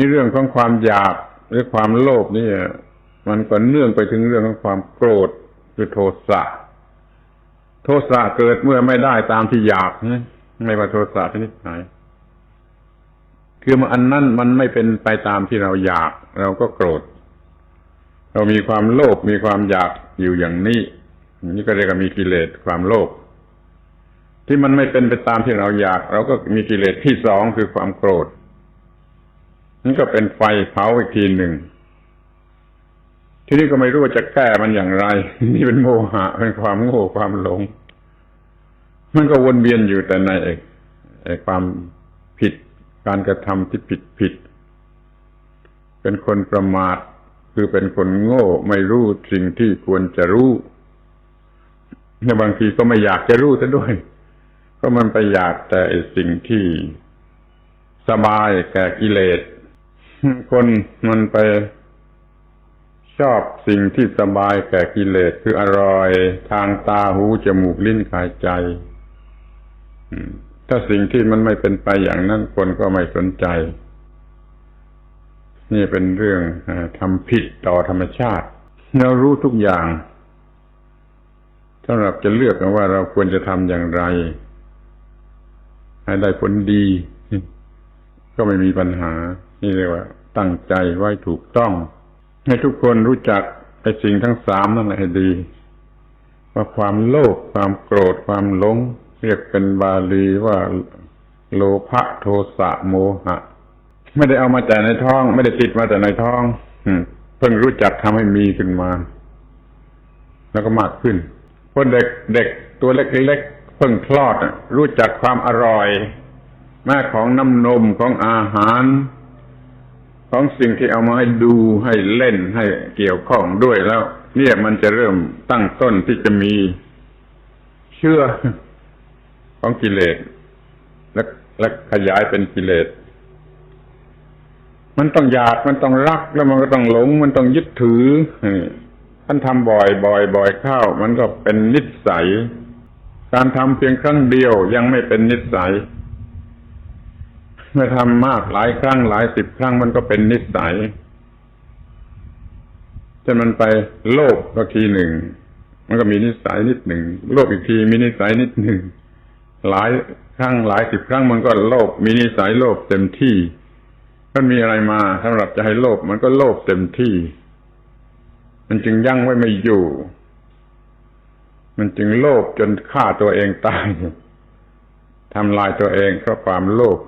นี่เรื่องของความอยากหรือความโลภนี่มันก็เนื่องไปถึงเรื่องของความโกรธคือโทสะโทสะเกิดเมื่อไม่ได้ตามที่อยากนะไม่ว่าโทสะชนิดไหนคือมันอันนั้นมันไม่เป็นไปตามที่เราอยาก เราก็โกรธ เรามีความโลภมีความอยากอยู่อย่างนี้นี่ก็เรียกว่ามีกิเลสความโลภที่มันไม่เป็นไปตามที่เราอยาก เราก็มีกิเลสที่สองคือความโกรธ นี่ก็เป็นไฟเผาอีกทีหนึ่ง ทีนี้ก็ไม่รู้ว่าจะแก้มันอย่างไร นี่เป็นโมหะเป็นความโง่ความหลง มันก็วนเวียนอยู่แต่ในไอ้ความผิดการกระทำที่ผิดผิด เป็นคนประมาทคือเป็นคนโง่ไม่รู้สิ่งที่ควรจะรู้ในบางทีก็ไม่อยากจะรู้ซะด้วย เพราะมันไปอยากแต่สิ่งที่สบายแก่กิเลส คนมันไปชอบสิ่งที่สบายแก่กิเลสคืออร่อย ทางตาหูจมูกลิ้นกายใจถ้าสิ่งที่มันไม่เป็นไปอย่างนั้นคนก็ไม่สนใจ นี่เป็นเรื่องทำผิดต่อธรรมชาติ เรารู้ทุกอย่างสำหรับจะเลือกว่าเราควรจะทำอย่างไร ให้ได้ผลดี ก็ไม่มีปัญหา นี่เรียกว่า ตั้งใจไว้ถูกต้อง ให้ทุกคนรู้จักไอ้สิ่งทั้งสามนั่นแหละให้ดี ว่าความโลภความโกรธความหลง เรียกเป็นบาลีว่าโลภะโทสะโมหะ ไม่ได้เอามาแต่ในท้อง ไม่ได้ติดมาแต่ในท้องเพิ่งรู้จักทำให้มีขึ้นมา แล้วก็มากขึ้นเพราะเด็กเด็กตัวเล็กๆเพิ่งคลอดรู้จักความอร่อย แม่ของน้ำนมของอาหาร ของสิ่งที่เอามาให้ดูให้เล่นให้เกี่ยวข้องด้วยแล้ว เนี่ยมันจะเริ่มตั้งต้นที่จะมีเชื่อของกิเลสและและขยายเป็นกิเลส มันต้องอยากมันต้องรักแล้วมันก็ต้องหลง มันต้องยึดถือท่านทำบ่อยบ่อยบ่อยเข้า มันก็เป็นนิสัย การทำเพียงครั้งเดียวยังไม่เป็นนิสัย เมื่อทำมากหลายครั้งหลายสิบครั้งมันก็เป็นนิสัยจนมันไปโลภก็ทีหนึ่ง มันก็มีนิสัยนิดหนึ่ง โลภอีกทีมีนิสัยนิดหนึ่ง หลายครั้งหลายสิบครั้งมันก็โลภมีนิสัยโลภเต็มที่มันมีอะไรมาสำหรับจะให้โลภมันก็โลภเต็มที่ มันจึงยั่งไว้ไม่อยู่ มันจึงโลภจนฆ่าตัวเองตาย ทำลายตัวเองเพราะความโลภ